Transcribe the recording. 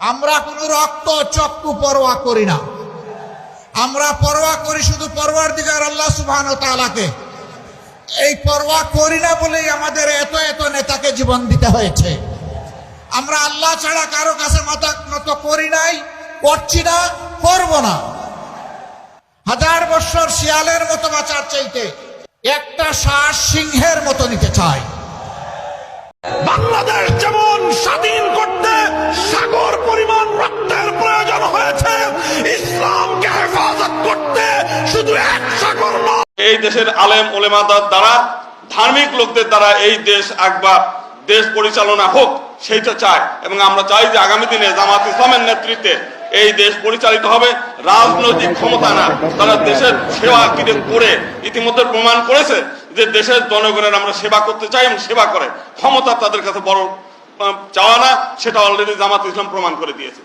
আমরা কোনো রক্ত, চক্ষু পরোয়া করি না। আমরা পরোয়া করি শুধু পরোয়ার দিগার আল্লাহ সুবহান তালাকে এই পরোয়া করি না বলেই আমাদের এত এত নেতাকে জীবন দিতে হয়েছে। আমরা আল্লাহ ছাড়া কারও কাছে মাথা নত করি নাই, করছি না, করব না। হাজার বছর শিয়ালের মতো বাঁচার চাইতে একটা শ্বাস সিংহের মতো নিতে চাই হেফাজত করতে শুধু এক সাগর নয়। এই দেশের আলেম ওলেমাদার দ্বারা, ধার্মিক লোকদের দ্বারা এই দেশ একবার দেশ পরিচালনা হোক, সেইটা চায় এবং আমরা চাই যে আগামী দিনে জামাত ইসলামের নেতৃত্বে এই দেশ পরিচালিত হবে। রাজনৈতিক ক্ষমতা না, তারা দেশের সেবা কিরে করে, ইতিমধ্যে প্রমাণ করেছে যে দেশের জনগণের আমরা সেবা করতে চাই এবং সেবা করে। ক্ষমতা তাদের কাছে বড় চাওয়া না, সেটা অলরেডি জামাত ইসলাম প্রমাণ করে দিয়েছে।